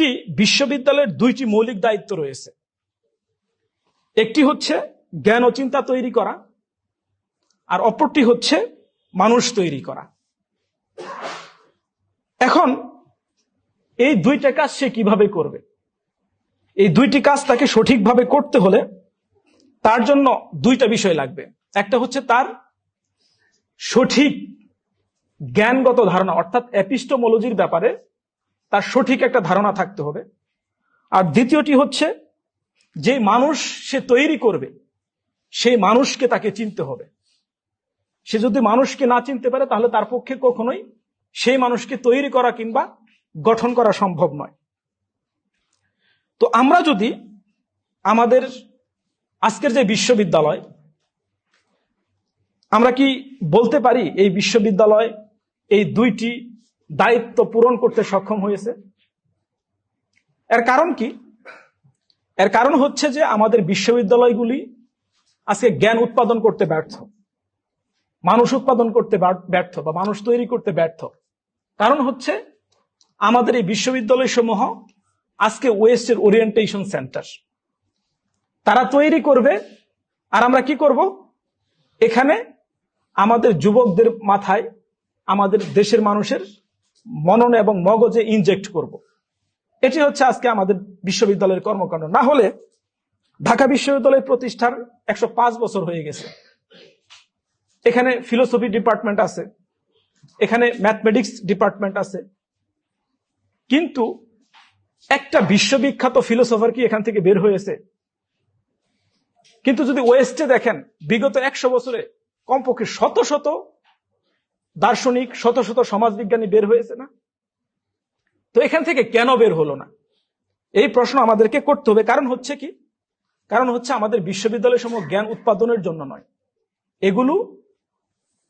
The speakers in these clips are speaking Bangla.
একটি বিশ্ববিদ্যালয়ের দুইটি মৌলিক দায়িত্ব রয়েছে। একটি হচ্ছে জ্ঞান ও চিন্তা তৈরি করা, আর অপরটি হচ্ছে মানুষ তৈরি করা। এখন এই দুইটা কাজ সে কীভাবে করবে? এই দুইটি কাজ তাকে সঠিকভাবে করতে হলে তার জন্য দুইটা বিষয় লাগবে। একটা হচ্ছে তার সঠিক জ্ঞানগত ধারণা, অর্থাৎ এপিস্টোমোলজির ব্যাপারে তার সঠিক একটা ধারণা থাকতে হবে। আর দ্বিতীয়টি হচ্ছে, যে মানুষ সে তৈরি করবে, সেই মানুষকে তাকে চিনতে হবে। সে যদি মানুষকে না চিনতে পারে, তাহলে তার পক্ষে কখনোই সেই মানুষকে তৈরি করা কিংবা গঠন করা সম্ভব নয়। তো আমরা যদি আমাদের আজকের যে বিশ্ববিদ্যালয়, আমরা কি বলতে পারি এই বিশ্ববিদ্যালয় এই দুইটি দায়িত্ব পূরণ করতে সক্ষম হয়েছে। এর কারণ কি? এর কারণ হচ্ছে যে আমাদের বিশ্ববিদ্যালয়গুলি আজকে জ্ঞান উৎপাদন করতে ব্যর্থ। মানুষ উৎপাদন করতে ব্যর্থ বা মানুষ তৈরি করতে ব্যর্থ। কারণ হচ্ছে আমাদের এই বিশ্ববিদ্যালয় সমূহ আজকে ওয়েস্টের ওরিয়েন্টেশন সেন্টার। তারা তৈরি করবে আর আমরা কি করব? এখানে আমাদের যুবকদের মাথায়, আমাদের দেশের মানুষের মনন এবং মগজে ইনজেক্ট করব। এটি হচ্ছে আজকে আমাদের বিশ্ববিদ্যালয়ের কর্মকাণ্ড। না হলে ঢাকা বিশ্ববিদ্যালয় প্রতিষ্ঠার একশো পাঁচ বছর হয়ে গেছে। এখানে ফিলোসফি ডিপার্টমেন্ট আছে, এখানে ম্যাথমেটিক্স ডিপার্টমেন্ট আছে। কিন্তু একটা বিশ্ববিখ্যাত ফিলোসফার কি এখান থেকে বের হয়েছে? কিন্তু যদি ওয়েস্টে দেখেন, বিগত একশো বছরে কমপক্ষে শত শত দার্শনিক, শত শত সমাজবিজ্ঞানী বের হয়েছে না? তো এখান থেকে কেন বের হলো না? এই প্রশ্ন আমাদেরকে করতে হবে। কারণ হচ্ছে কি? কারণ হচ্ছে আমাদের বিশ্ববিদ্যালয় সমূহ জ্ঞান উৎপাদনের জন্য নয়। এগুলো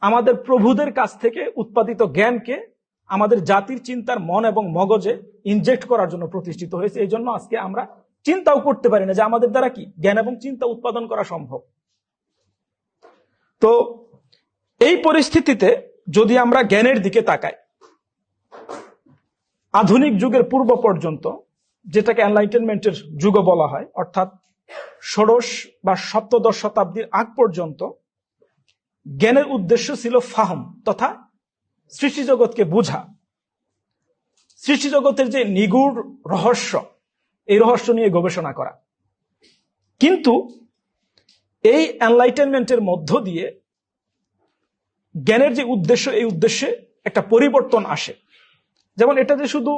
আমাদের প্রভুদের কাছ থেকে উৎপাদিত জ্ঞানকে আমাদের জাতির চিন্তার মন এবং মগজে ইনজেক্ট করার জন্য প্রতিষ্ঠিত হয়েছে। এই জন্য আজকে আমরা চিন্তাও করতে পারি না যে আমাদের দ্বারা কি? জ্ঞান এবং চিন্তা উৎপাদন করা সম্ভব। তো এই পরিস্থিতিতে যদি আমরা জ্ঞানের দিকে তাকাই, আধুনিক যুগের পূর্ব পর্যন্ত যেটাকে এনলাইটেনমেন্টের যুগ বলা হয়, অর্থাৎ ষোড়শ বা সপ্তদশ শতাব্দীর আগ পর্যন্ত জ্ঞানের উদ্দেশ্য ছিল ফাহম তথা সৃষ্টি জগৎকে বোঝা। সৃষ্টি জগতের যে নিগুড় রহস্য, এই রহস্য নিয়ে গবেষণা করা। কিন্তু এই এনলাইটেনমেন্টের মধ্য দিয়ে জ্ঞানের যে উদ্দেশ্য, এই উদ্দেশ্যে একটা পরিবর্তন আসে। যেমন এটা যে শুধু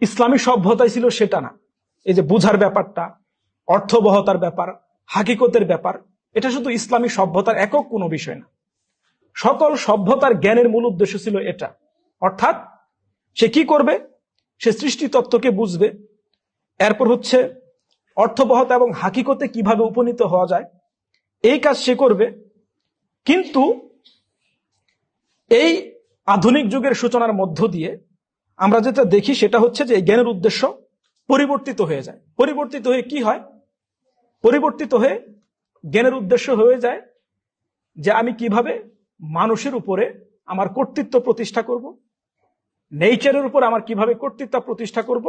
ইসলামী সভ্যতায় ছিল সেটা না, এই যে বুঝার ব্যাপারটা, অর্থবহতার ব্যাপার, হাকিকতের ব্যাপার, এটা শুধু ইসলামী সভ্যতার একক কোনো বিষয় না। সকল সভ্যতার জ্ঞানের মূল উদ্দেশ্য ছিল এটা। অর্থাৎ সে কি করবে? সে সৃষ্টি তত্ত্বকে বুঝবে। এরপর হচ্ছে অর্থবহতা এবং হাকিকতে কীভাবে উপনীত হওয়া যায়? এই কাজ সে করবে কিন্তু এই আধুনিক যুগের সূচনার মধ্য দিয়ে আমরা যেটা দেখি সেটা হচ্ছে যে জ্ঞানের উদ্দেশ্য পরিবর্তিত হয়ে যায়। পরিবর্তিত হয়ে কি হয়? পরিবর্তিত হয়ে জ্ঞানের উদ্দেশ্য হয়ে যায় যে আমি কীভাবে মানুষের উপরে আমার কর্তৃত্ব প্রতিষ্ঠা করব? নেচারের উপর আমার কীভাবে কর্তৃত্ব প্রতিষ্ঠা করব?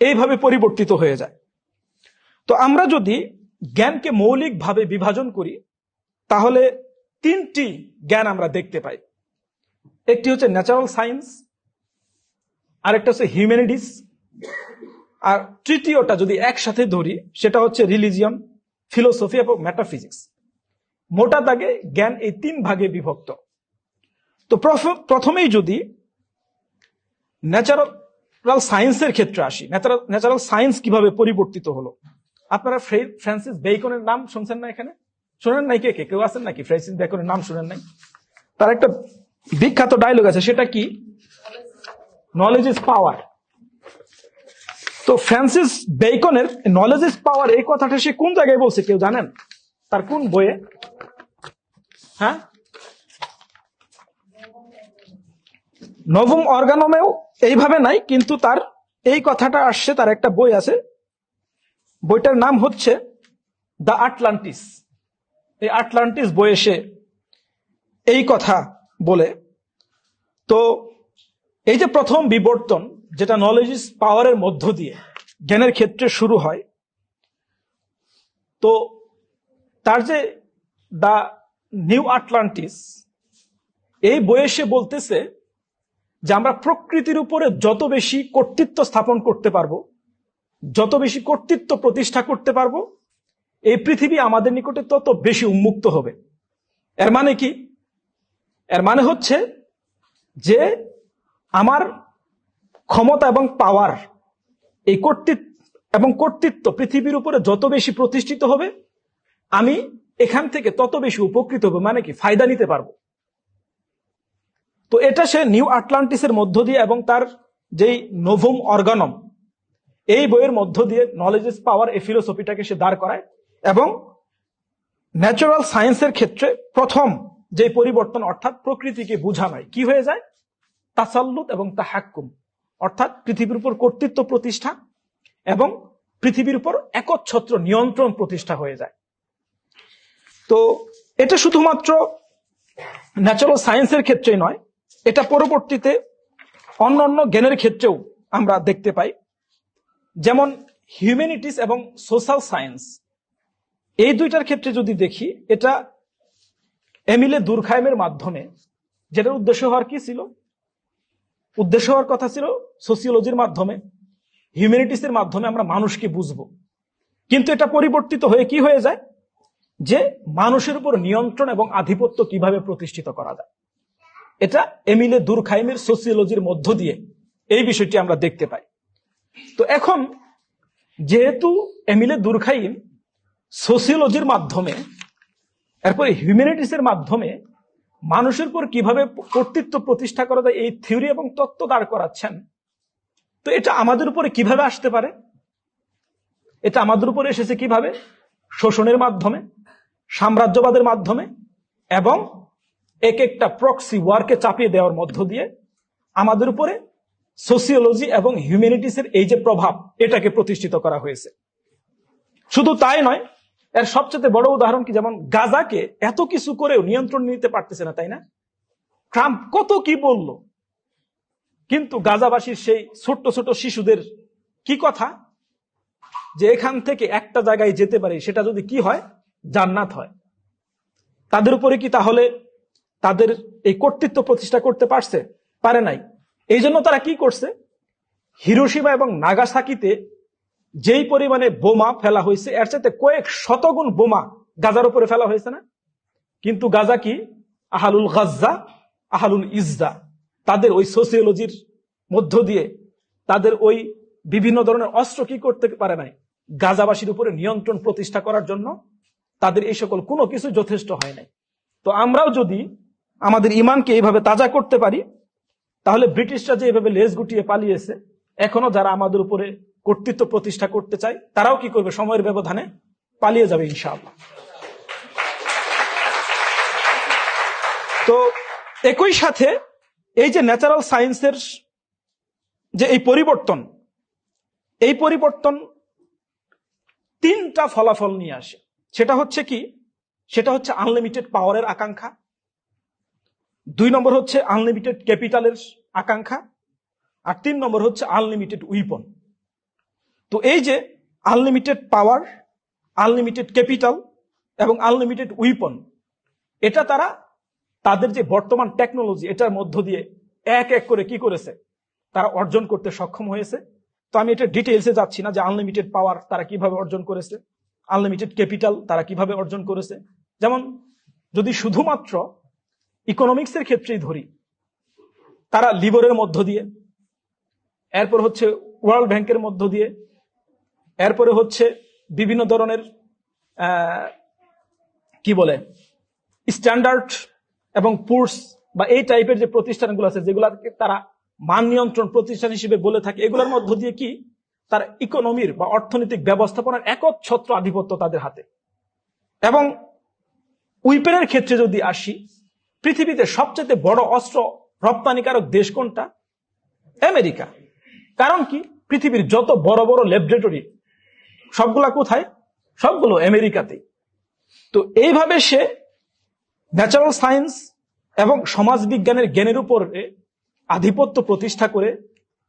এইভাবে পরিবর্তিত হয়ে যায়। তো আমরা যদি জ্ঞানকে মৌলিকভাবে বিভাজন করি তাহলে তিনটি জ্ঞান আমরা দেখতে পাই। একটি হচ্ছে ন্যাচারাল সায়েন্স আরেকটা হচ্ছে হিউম্যানিটিস আর তৃতীয়টা যদি একসাথে ধরি, সেটা হচ্ছে রিলিজিয়ন ফিলোসফি এবং ম্যাটাফিজিক্স মোটা দাগে জ্ঞান এই তিন ভাগে বিভক্ত। তো প্রথম- প্রথমেই যদি ন্যাচারাল সায়েন্সের ক্ষেত্রে আসি ন্যাচারাল সায়েন্স কীভাবে পরিবর্তিত হলো? আপনারা ফ্রে- ফ্রান্সিস বেইকনের নাম শুনছেন না এখানে? শুনেন নাই কে কে? কেউ আছেন নাকি? ফ্রান্সিস বেকনের নাম শোনেন নাই। তার একটা বিখ্যাত ডায়লগ আছে, সেটা কি? নলেজ ইজ পাওয়ার তো ফ্রান্সিস বেকনের নলেজ ইজ পাওয়ার এই কথাটা সে কোন জায়গায় বলছে কেউ জানেন? তার কোন বইয়ে? হ্যাঁ? নবম অর্গানমেও এইভাবে নাই, কিন্তু তার এই কথাটা আসছে, তার একটা বই আছে। বইটার নাম হচ্ছে দ্য আটলান্টিস। এই আটলান্টিস বইয়ে সে এই কথা বলে। তো এই যে প্রথম বিবর্তন, যেটা নলেজ ইজ পাওয়ারের মধ্য দিয়ে জ্ঞানের ক্ষেত্রে শুরু হয়, তো তার যে দা নিউ আটলান্টিস, এই বইয়ে সে বলতেছে যে আমরা প্রকৃতির উপরে যত বেশি কর্তৃত্ব স্থাপন করতে পারব, যত বেশি কর্তৃত্ব প্রতিষ্ঠা করতে পারব এই পৃথিবী আমাদের নিকটে তত বেশি উন্মুক্ত হবে। এর মানে কি? এর মানে হচ্ছে যে আমার ক্ষমতা এবং পাওয়ার, এই কর্তৃত্ব এবং কর্তৃত্ব পৃথিবীর উপরে যত বেশি প্রতিষ্ঠিত হবে, আমি এখান থেকে তত বেশি উপকৃত হবে মানে কি, ফায়দা নিতে পারব। তো এটা সে নিউ আটলান্টিসের মধ্য দিয়ে এবং তার যেই নোভম অর্গানম, এই বইয়ের মধ্য দিয়ে নলেজ পাওয়ার এই ফিলোসফিটাকে সে দাঁড় করায়। এবং ন্যাচারাল সায়েন্সের ক্ষেত্রে প্রথম যে পরিবর্তন, অর্থাৎ প্রকৃতিকে বোঝানোয় কি হয়ে যায়? তাসাল্লুত এবং তাহাক্কুম, অর্থাৎ পৃথিবীর উপর কর্তৃত্ব প্রতিষ্ঠা এবং পৃথিবীর উপর একচ্ছত্র নিয়ন্ত্রণ প্রতিষ্ঠা হয়ে যায়। তো এটা শুধুমাত্র ন্যাচারাল সায়েন্সের ক্ষেত্রেই নয়, এটা পরবর্তীতে অন্য অন্য জ্ঞানের ক্ষেত্রেও আমরা দেখতে পাই। যেমন হিউম্যানিটিস এবং সোশ্যাল সায়েন্স এই দুইটার ক্ষেত্রে যদি দেখি, এটা এমিলে দুর্খাইমের মাধ্যমে, যেটার উদ্দেশ্য হওয়ার কি ছিল? উদ্দেশ্য হওয়ার কথা ছিল সোসিওলজির মাধ্যমে হিউম্যানিটিসের মাধ্যমে আমরা মানুষকে বুঝব। কিন্তু এটা পরিবর্তিত হয়ে কি হয়ে যায়? যে মানুষের উপর নিয়ন্ত্রণ এবং আধিপত্য কীভাবে প্রতিষ্ঠিত করা যায়। এটা এমিলে দুর্খাইমের সোসিওলজির মধ্য দিয়ে এই বিষয়টি আমরা দেখতে পাই। তো এখন, যেহেতু এমিলে দুর্খাইম সোসিওলজির মাধ্যমে, এরপরে হিউম্যানিটিসের মাধ্যমে মানুষের উপর কীভাবে কর্তৃত্ব প্রতিষ্ঠা করা যায়, এই থিওরি এবং তত্ত্ব দাঁড় করাচ্ছেন, তো এটা আমাদের উপরে কীভাবে আসতে পারে? এটা আমাদের উপরে এসেছে কীভাবে? শোষণের মাধ্যমে, সাম্রাজ্যবাদের মাধ্যমে এবং এক একটা প্রক্সি ওয়ার্কে চাপিয়ে দেওয়ার মধ্য দিয়ে আমাদের উপরে সোসিওলজি এবং হিউম্যানিটিসের এই যে প্রভাব, এটাকে প্রতিষ্ঠিত করা হয়েছে। শুধু তাই নয় এর সবচেয়ে বড় উদাহরণ কি যেমন গাজাকে এত কিছু করেও নিয়ন্ত্রণ নিতে পারতেছে না, তাই না? ট্রাম্প কত কি বলল? কিন্তু গাজাবাসীর সেই ছোট্ট ছোট শিশুদের কি কথা? যে এখান থেকে একটা জায়গায় যেতে পারে, সেটা যদি কি হয়? জান্নাত হয়। তাদের উপরে কি তাহলে তাদের এই কর্তৃত্ব প্রতিষ্ঠা করতে পারছে? পারে নাই। এই জন্য তারা কি করছে? হিরোসীমা এবং নাগাসাকিতে যেই পরিমাণে বোমা ফেলা হয়েছে, এর সাথে কয়েক শতগুণ বোমা গাজার উপরে ফেলা হয়েছে না? কিন্তু গাজা কি? আহালুল গাজ্জা, আহালুল ইজদা তাদের ওই সোসিওলজির মধ্য দিয়ে তাদের ওই বিভিন্ন ধরনের অস্ত্র কি করতে পারে নাই? গাজাবাসীর উপরে নিয়ন্ত্রণ প্রতিষ্ঠা করার জন্য তাদের এই সকল কোনো কিছু যথেষ্ট হয় নাই। তো আমরাও যদি আমাদের ইমানকে এইভাবে তাজা করতে পারি, তাহলে ব্রিটিশরা যে এভাবে লেজ গুটিয়ে পালিয়েছে, এখনও যারা আমাদের উপরে কর্তৃত্ব প্রতিষ্ঠা করতে চায় তারাও কি করবে সময়ের ব্যবধানে? পালিয়ে যাবে ইনশাআল্লাহ। তো একই সাথে এই যে ন্যাচারাল সায়েন্সের যে এই পরিবর্তন এই পরিবর্তন তিনটা ফলাফল নিয়ে আসে। সেটা হচ্ছে কি? সেটা হচ্ছে আনলিমিটেড পাওয়ারের আকাঙ্ক্ষা। দুই নম্বর হচ্ছে আনলিমিটেড ক্যাপিটালের আকাঙ্ক্ষা। আর তিন নম্বর হচ্ছে আনলিমিটেড উইপন তো এই যে আনলিমিটেড পাওয়ার আনলিমিটেড ক্যাপিটাল এবং আনলিমিটেড উইপন এটা তারা তাদের যে বর্তমান টেকনোলজি এটার মধ্য দিয়ে এক এক করে কি করেছে? তারা অর্জন করতে সক্ষম হয়েছে। তো আমি এটা ডিটেলসে যাচ্ছি না যে আনলিমিটেড পাওয়ার তারা কীভাবে অর্জন করেছে আনলিমিটেড ক্যাপিটাল তারা কীভাবে অর্জন করেছে। যেমন যদি শুধুমাত্র ইকোনমিক্সের ক্ষেত্রেই ধরি, তারা লিবরের মধ্য দিয়ে, এরপর হচ্ছে ওয়ার্ল্ড ব্যাংকের মধ্য দিয়ে এরপরে হচ্ছে বিভিন্ন ধরনের কি বলে স্ট্যান্ডার্ড এবং পুরস বা এই টাইপের যে প্রতিষ্ঠানগুলো আছে, যেগুলোকে তারা মান নিয়ন্ত্রণ প্রতিষ্ঠান হিসেবে বলে থাকে, এগুলোর মধ্য দিয়ে কি তার ইকোনমির বা অর্থনৈতিক ব্যবস্থাপনার একচ্ছত্র আধিপত্য তাদের হাতে। এবং উইপেনের ক্ষেত্রে যদি আসি, পৃথিবীতে সবচেয়ে বড় অস্ত্র রপ্তানিকারক দেশ কোনটা? আমেরিকা। কারণ কি? পৃথিবীর যত বড় বড় ল্যাবরেটরি সবগুলা কোথায়? সবগুলো আমেরিকাতে তো এইভাবে সে ন্যাচারাল সায়েন্স এবং সমাজ বিজ্ঞানের জ্ঞানের উপরে আধিপত্য প্রতিষ্ঠা করে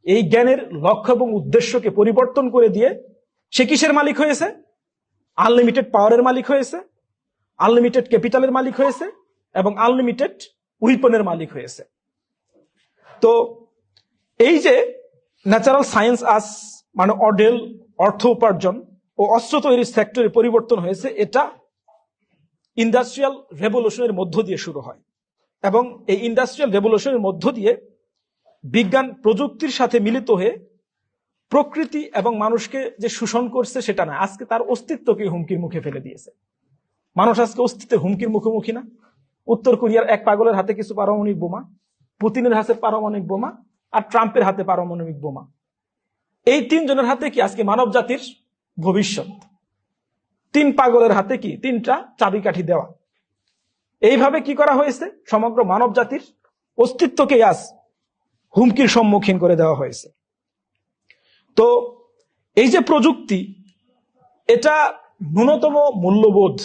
এই জ্ঞানের লক্ষ্য এবং উদ্দেশ্যকে পরিবর্তন করে দিয়ে সে কিসের মালিক হয়েছে? আনলিমিটেড পাওয়ারের মালিক হয়েছে আনলিমিটেড ক্যাপিটালের মালিক হয়েছে এবং আনলিমিটেড উইপনের মালিক হয়েছে। তো এই যে ন্যাচারাল সায়েন্স আস মানে অডেল, অর্থ উপার্জন ও অস্ত্র তৈরির সেক্টরে পরিবর্তন হয়েছে, এটা ইন্ডাস্ট্রিয়াল রেভলিউশনের মধ্য দিয়ে শুরু হয়। এবং এই ইন্ডাস্ট্রিয়াল রেভলিউশনের মধ্য দিয়ে বিজ্ঞান প্রযুক্তির সাথে মিলিত হয়ে প্রকৃতি এবং মানুষকে যে শোষণ করছে সেটা না, আজকে তার অস্তিত্বকে হুমকির মুখে ফেলে দিয়েছে। মানুষ আজকে অস্তিত্বের হুমকির মুখোমুখি না। উত্তর কোরিয়ার এক পাগলের হাতে কিছু পারমাণবিক বোমা, পুতিনের হাতে পারমাণবিক বোমা, আর ট্রাম্পের হাতে পারমাণবিক বোমা। এই তিনজনের হাতে কি আজকে মানব জাতির ভবিষ্যৎ। তিন পাগলের হাতে কি তিনটা চাবিকাঠি দেওয়া? এইভাবে কি করা হয়েছে? সমগ্র মানব জাতির অস্তিত্বকে আজ হুমকির সম্মুখীন করে দেওয়া হয়েছে। তো এই যে প্রযুক্তি, এটা ন্যূনতম মূল্যবোধ,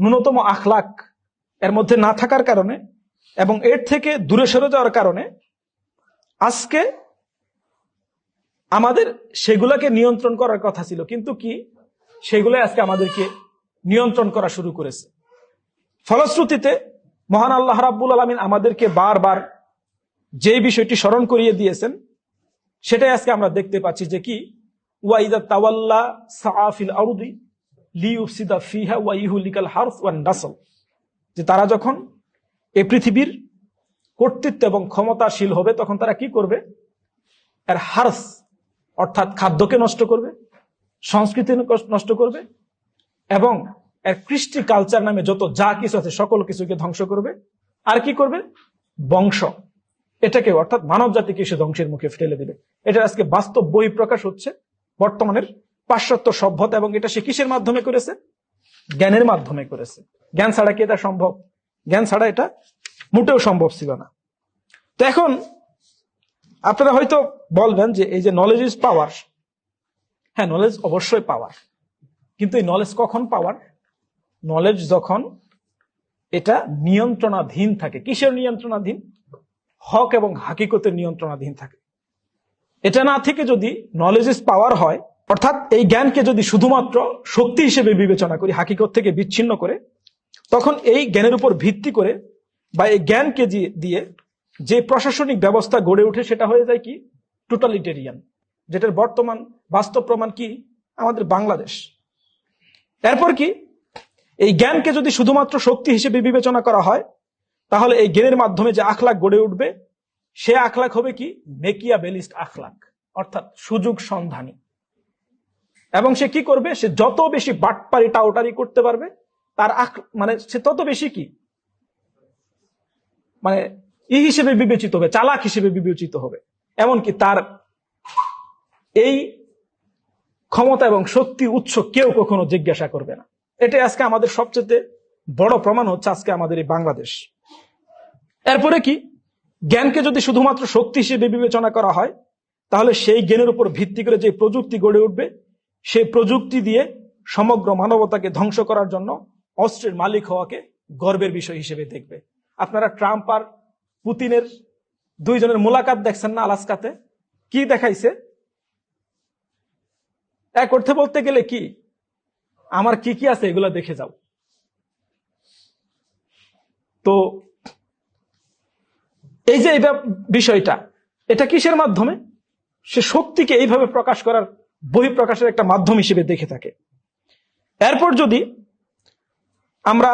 ন্যূনতম আখলাক এর মধ্যে না থাকার কারণে এবং এর থেকে দূরে সরে যাওয়ার কারণে আজকে আমাদের সেগুলোকে নিয়ন্ত্রণ করার কথা ছিল, কিন্তু কি? সেগুলো আজকে আমাদেরকে নিয়ন্ত্রণ করা শুরু করেছে। ফলশ্রুতিতে মহান আল্লাহ রাব্বুল আলমিন আমাদেরকে বারবার যে বিষয়টি স্মরণ করিয়ে দিয়েছেন, সেটাই আজকে আমরা দেখতে পাচ্ছি যে কি? ওয়াইদা তাওয়াল্লা সাআফিল আরদি লিউফসিদা ফিহা ওয়া ইহুলিকাল হারস ওয়ান নাসল। যে তারা যখন এ পৃথিবীর কর্তৃত্ব এবং ক্ষমতাশীল হবে, তখন তারা কি করবে? এর হারস অর্থাৎ খাদ্যকে নষ্ট করবে, সংস্কৃতি নষ্ট করবে, এবং এর কৃষ্টি কালচার নামে যত যা কিছু আছে, সকল কিছুকে ধ্বংস করবে। আর কি করবে? বংশ। এটাকে অর্থাৎ মানব জাতিকে সে ধ্বংসের মুখে ফেলে দেবে। এটা আজকে বাস্তব বই প্রকাশ হচ্ছে বর্তমানের পাশ্চাত্য সভ্যতা, এবং এটা সে কিসের মাধ্যমে করেছে? জ্ঞানের মাধ্যমে করেছে। জ্ঞান ছাড়া কি এটা সম্ভব? জ্ঞান ছাড়া এটা মোটেও সম্ভব ছিল না। তো এখন আপনারা হয়তো বলবেন যে এই যে নলেজ ইজ পাওয়ার হ্যাঁ নলেজ অবশ্যই পাওয়ার কিন্তু এই নলেজ কখন পাওয়ার নলেজ যখন এটা নিয়ন্ত্রণাধীন থাকে। কিসের নিয়ন্ত্রণাধীন? হক এবং হাকিকতের নিয়ন্ত্রণাধীন থাকে। এটা না থেকে যদি নলেজ ইজ পাওয়ার হয়, অর্থাৎ এই জ্ঞানকে যদি শুধুমাত্র শক্তি হিসেবে বিবেচনা করি, হাকিকত থেকে বিচ্ছিন্ন করে, তখন এই জ্ঞানের উপর ভিত্তি করে বা এই জ্ঞানকে দিয়ে যে প্রশাসনিক ব্যবস্থা গড়ে ওঠে সেটা হয়ে যায় কি? টোটালিটেরিয়ান যেটার বর্তমান বাস্তব প্রমাণ কি? আমাদের বাংলাদেশ। এরপর কি? এই জ্ঞানকে যদি শুধুমাত্র শক্তি হিসেবে বিবেচনা করা হয়, তাহলে এই জ্ঞানের মাধ্যমে যে আখলাখ গড়ে উঠবে, সে আখলাক হবে কি? মেকিয়া বেলিস্ট আখলাক অর্থাৎ সুযোগ সন্ধানী। এবং সে কি করবে? সে যত বেশি বাটপারি টাউটারি করতে পারবে, তার আখ মানে সে তত বেশি কি? মানে ই হিসেবে বিবেচিত হবে, চালাক হিসেবে বিবেচিত হবে। এমনকি তার এই ক্ষমতা এবং শক্তি উৎস কেউ কখনো জিজ্ঞাসা করবে না। এটা আজকে আমাদের সবচেয়ে বড় প্রমাণ হচ্ছে আজকে আমাদের এই বাংলাদেশ। এরপরে কি? জ্ঞানকে যদি শুধুমাত্র শক্তি হিসেবে বিবেচনা করা হয়, তাহলে সেই জ্ঞানের উপর ভিত্তি করে যে প্রযুক্তি গড়ে উঠবে, সেই প্রযুক্তি দিয়ে সমগ্র মানবতাকে ধ্বংস করার জন্য অস্ত্রের মালিক হওয়াকে গর্বের বিষয় হিসেবে দেখবে। আপনারা ট্রাম্প আর পুতিনের দুইজনের মোলাকাত দেখছেন না আলাস্কাতে? কি দেখাইছে? এক অর্থে বলতে গেলে কি? আমার কি কি আছে এগুলো দেখে যাও। তো এই যে এটা বিষয়টা, এটা কিসের মাধ্যমে? সে শক্তিকে এইভাবে প্রকাশ করার বহিঃপ্রকাশের একটা মাধ্যম হিসেবে দেখে থাকে। এরপর যদি আমরা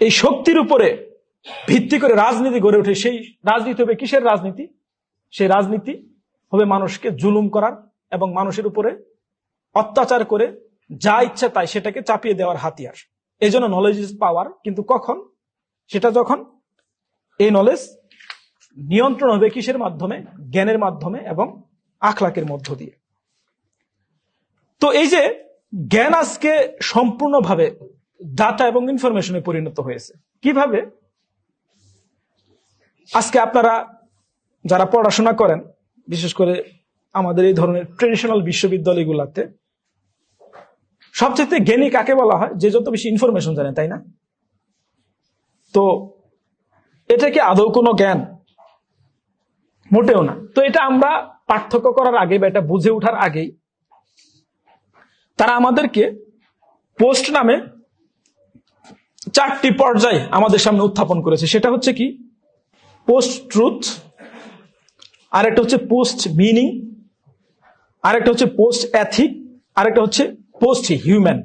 এই শক্তির উপরে ভিত্তি করে রাজনীতি গড়ে ওঠে, সেই রাজনীতি হবে কিসের রাজনীতি? সেই রাজনীতি হবে মানুষকে জুলুম করার এবং মানুষের উপরে অত্যাচার করে যা ইচ্ছা তাই সেটাকে চাপিয়ে দেওয়ার হাতিয়ার। এই জন্য নলেজ ইজ পাওয়ার কিন্তু কখন? সেটা যখন এই নলেজ নিয়ন্ত্রণ হবে কিসের মাধ্যমে? জ্ঞানের মাধ্যমে এবং আখলাকের মধ্য দিয়ে। তো এই যে জ্ঞান আজকে সম্পূর্ণভাবে ডাটা এবং ইনফরমেশনে পরিণত হয়েছে। কীভাবে? আজকে আপনারা যারা পড়াশোনা করেন, বিশেষ করে আমাদের এই ধরনের ট্রেডিশনাল বিশ্ববিদ্যালয়গুলোতে, সবচেয়ে জ্ঞানী কাকে বলা হয়? যে যত বেশি ইনফরমেশন জানে, তাই না? তো এটা কি আদৌ কোনো জ্ঞান? মোটেও না। তো এটা আমরা পার্থক্য করার আগে বা এটা বুঝে ওঠার আগেই, তারা আমাদেরকে পোস্ট নামে চারটি পর্যায়ে আমাদের সামনে উত্থাপন করেছে। সেটা হচ্ছে কি? পোস্ট ট্রুথ আরেকটা হচ্ছে পোস্ট মিনিং আরেকটা হচ্ছে পোস্ট অ্যাথিক আরেকটা হচ্ছে পোস্ট হিউম্যান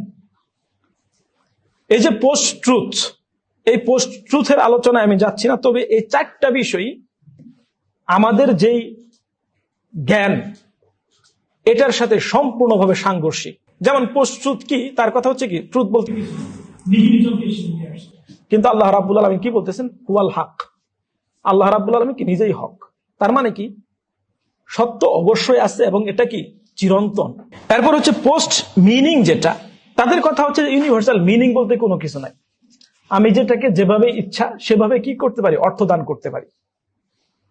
এই যে পোস্ট ট্রুথ এই পোস্ট ট্রুথের আলোচনায় আমি যাচ্ছি না তবে এই চারটা বিষয়ই আমাদের যেই জ্ঞান এটার সাথে সম্পূর্ণভাবে সাংঘর্ষিক। যেমন পোস্ট ট্রুথ কি তার কথা হচ্ছে কি ট্রুথ বলতে কিন্তু আল্লাহ রাবুল আলমী কি বলতেছেন? হুয়াল হক। আল্লাহ রাবুল আলমী কি? নিজেই হক। তার মানে কি? সত্য অবশ্যই আছে এবং এটা কি? চিরন্তন। এরপর হচ্ছে পোস্ট মিনিং যেটা, তাদের কথা হচ্ছে ইউনিভার্সাল মিনিং বলতে কোনো কিছু নাই। আমি যেটাকে যেভাবে ইচ্ছা, সেভাবে কি করতে পারি? অর্থ দান করতে পারি।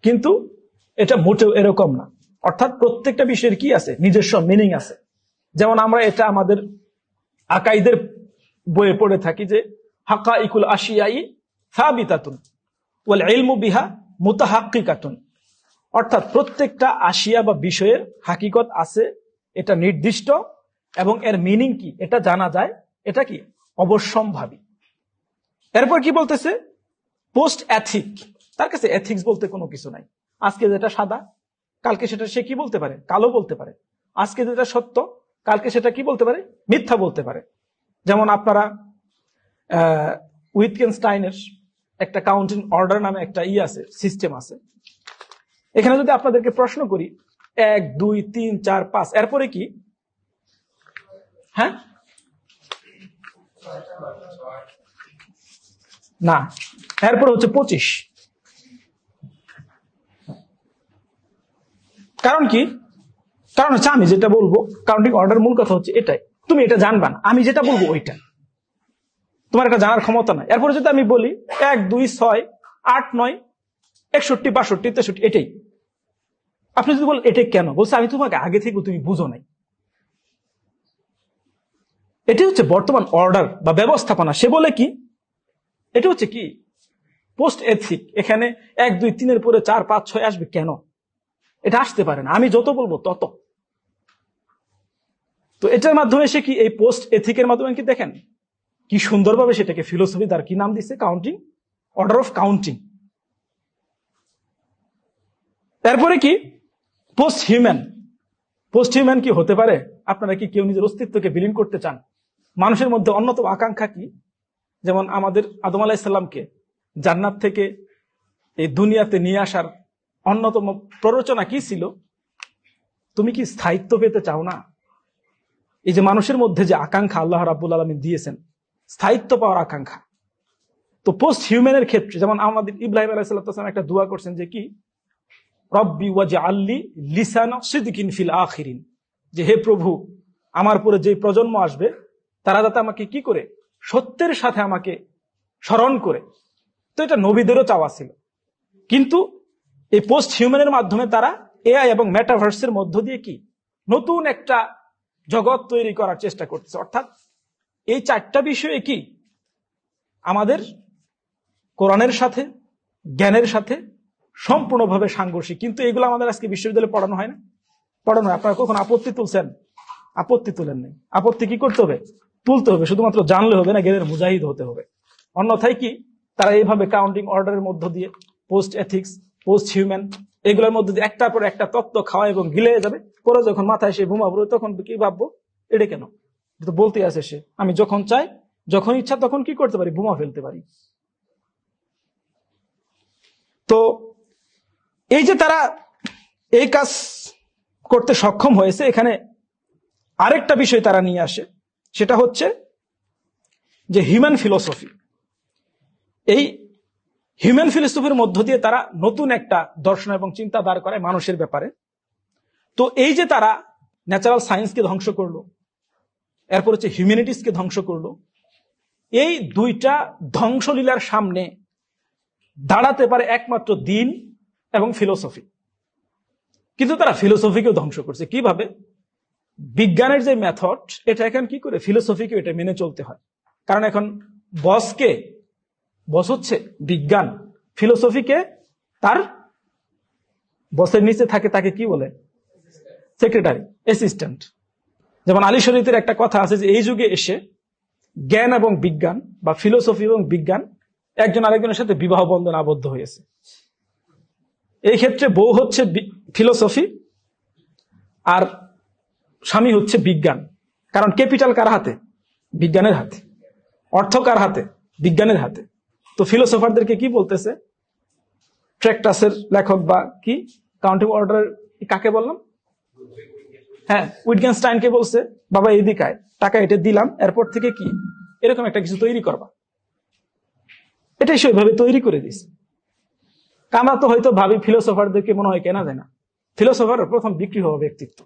কিন্তু এটা মোটেও এরকম না। অর্থাৎ প্রত্যেকটা বিষয়ের কি আছে? নিজস্ব মিনিং আছে। যেমন আমরা এটা আমাদের আকাইদের বইয়ে পড়ে থাকি যে হাকা ইকুল আশিয়াই সাবিতাতুন। ওয়াল ইলমু বিহা মুতাহাক্কিকাতুন। অর্থাৎ প্রত্যেকটা আশিয়া বা বিষয়ের হাকিকত আছে, এটা নির্দিষ্ট, এবং এর মিনিং কি এটা জানা যায়, এটা কি অবশ্যম্ভাবী। এরপর কি বলতেছে? পোস্ট অ্যাথিক তার কাছে এথিক্স বলতে কোনো কিছু নাই। আজকে যেটা সাদা, কালকে সেটা সে কি বলতে পারে? কালো বলতে পারে। আজকে যেটা সত্য, কালকে সেটা কি বলতে পারে? মিথ্যা বলতে পারে। যেমন আপনারা উইথকেনস্টাইনের একটা কাউন্টিং অর্ডার নামে একটা ই আছে সিস্টেম আছে। এখানে যদি আপনাদেরকে প্রশ্ন করি, এক, দুই, তিন, চার, পাঁচ, এরপরে কি? হ্যাঁ? না, এরপরে হচ্ছে পঁচিশ। কারণ কি? কারণ হচ্ছে আমি যেটা বলব কাউন্টিং অর্ডার মূল কথা হচ্ছে এটাই। তুমি এটা জানবা না, আমি যেটা বলব ওইটা। তোমার এটা জানার ক্ষমতা নাই। এরপরে যদি আমি বলি এক, দুই, ছয়, আট, নয়, একষট্টি, বাষট্টি, তেষট্টি, এটাই। আপনি যদি বলেন এটাই কেন? বলছে, আমি তোমাকে আগে থেকে তুমি বুঝো নাই। এটি হচ্ছে বর্তমান অর্ডার বা ব্যবস্থাপনা। সে বলে কি, এটা হচ্ছে কি পোস্ট এথিক এখানে এক, দুই, তিনের পরে চার, পাঁচ, ছয় আসবে কেন? এটা আসতে পারে না। আমি যত বলব তত। তো এটার মাধ্যমে সে কি, এই পোস্ট এথিকের মাধ্যমে কি দেখেন? কি সুন্দরভাবে সেটাকে ফিলোসফি তার কি নাম দিচ্ছে কাউন্টিং অর্ডার অফ কাউন্টিং তারপরে কি? পোস্ট হিউম্যান পোস্ট হিউম্যান কি হতে পারে? আপনারা কি কেউ নিজের অস্তিত্বকে বিলীন করতে চান? মানুষের মধ্যে অন্যতম আকাঙ্ক্ষা কি? যেমন আমাদের আদম আলাহিসাল্লামকে জান্নাত থেকে এই দুনিয়াতে নিয়ে আসার অন্যতম প্ররোচনা কি ছিল? তুমি কি স্থায়িত্ব পেতে চাও না? এই যে মানুষের মধ্যে যে আকাঙ্ক্ষা আল্লাহ রাবুল আলমী দিয়েছেন, স্থায়িত্ব পাওয়ার আকাঙ্ক্ষা। তো পোস্ট হিউম্যানের ক্ষেত্রে, যেমন আমাদের ইব্রাহিম আলাহিসাল্লাম একটা দোয়া করছেন যে কি? রব্বি ওয়াজে আল্লি লিসানা সিদ্দিকিন ফিল আখিরিন। যে হে প্রভু, আমার পরে যে প্রজন্ম আসবে, তারা যাতে আমাকে কি করে? সত্যের সাথে আমাকে স্মরণ করে। তো এটা নবীদেরও চাওয়া ছিল। কিন্তু এই পোস্ট হিউম্যানের মাধ্যমে তারা এআই এবং ম্যাটাভার্সের মধ্য দিয়ে কি? নতুন একটা জগৎ তৈরি করার চেষ্টা করতেছে। অর্থাৎ এই চারটা বিষয়ে কি? আমাদের কোরআনের সাথে, জ্ঞানের সাথে সম্পূর্ণভাবে সাংঘর্ষিক। কিন্তু এগুলো আমাদের আজকে বিশ্ববিদ্যালয়ে পড়ানো হয় না। পড়ানো হয়। আপনারা কখন আপত্তি তুলছেন? আপত্তি তুলেন নাই। আপত্তি কি করতে হবে? তুলতে হবে। শুধুমাত্র জানলে হবে না, জ্ঞানের মুজাহিদ হতে হবে। অন্যথায় কি? তারা এইভাবে কাউন্টিং অর্ডারের মধ্য দিয়ে পোস্ট এথিক্স পোস্ট হিউম্যান এগুলোর মধ্যে দিয়ে একটার পর একটা তত্ত্ব খাওয়া এবং গিলে যাবে। পরে যখন মাথায় সে ঘুমাবো, তখন কি ভাববো? এটা কেন? তো বলতে আছে সে, আমি যখন চাই, যখন ইচ্ছা, তখন কি করতে পারি? বোমা ফেলতে পারি। তো এই যে তারা এই কাজ করতে সক্ষম হয়েছে, এখানে আরেকটা বিষয় তারা নিয়ে আসে, সেটা হচ্ছে যে হিউম্যান ফিলোসফি এই হিউম্যান ফিলোসফির মধ্য দিয়ে তারা নতুন একটা দর্শন এবং চিন্তা দাঁড় করায় মানুষের ব্যাপারে। তো এই যে তারা ন্যাচারাল সায়েন্সকে ধ্বংস করল, এরপর হচ্ছে হিউম্যানিটিসকে ধ্বংস করল, এই দুইটা ধ্বংসলীলার সামনে দাঁড়াতে পারে একমাত্র দিন এবং ফিলোসফি কিন্তু তারা ফিলোসফিকেও ধ্বংস করছে। কীভাবে? বিজ্ঞানের যে মেথড এটা এখন কি করে? ফিলোসফিকে এটা মেনে চলতে হয়। কারণ এখন বসকে, বস হচ্ছে বিজ্ঞান। ফিলোসফিকে তার বসের নিচে থাকে, তাকে কি বলে? সেক্রেটারি অ্যাসিস্ট্যান্ট যেমন আলী শরীফের একটা কথা আছে যে, এই যুগে এসে জ্ঞান এবং বিজ্ঞান বা ফিলোসফি এবং বিজ্ঞান একজন আরেকজনের সাথে বিবাহ বন্ধন আবদ্ধ হয়েছে। এই ক্ষেত্রে বউ হচ্ছে ফিলোসফি আর স্বামী হচ্ছে বিজ্ঞান। কারণ ক্যাপিটাল কার হাতে? বিজ্ঞানের হাতে। অর্থ কার হাতে? বিজ্ঞানের হাতে। তো ফিলোসফারদেরকে কি বলতেছে? ট্র্যাক্টাসের লেখক বা কি? কাউন্টিং অর্ডার কাকে বললাম? হ্যাঁ উইটগেনস্টাইনকে বলছে, বাবা, এদিকে আয়। টাকা এটা দিলাম, এরপর থেকে কি? এরকম একটা কিছু তৈরি করবা। এটাই সেভাবে তৈরি করে দিছে আমরা তো হয়তো ভাবি ফিলোসফারদেরকে মনে হয় কেনা যায় না। ফিলোসফার প্রথম বিক্রি হওয়া ব্যক্তিত্ব।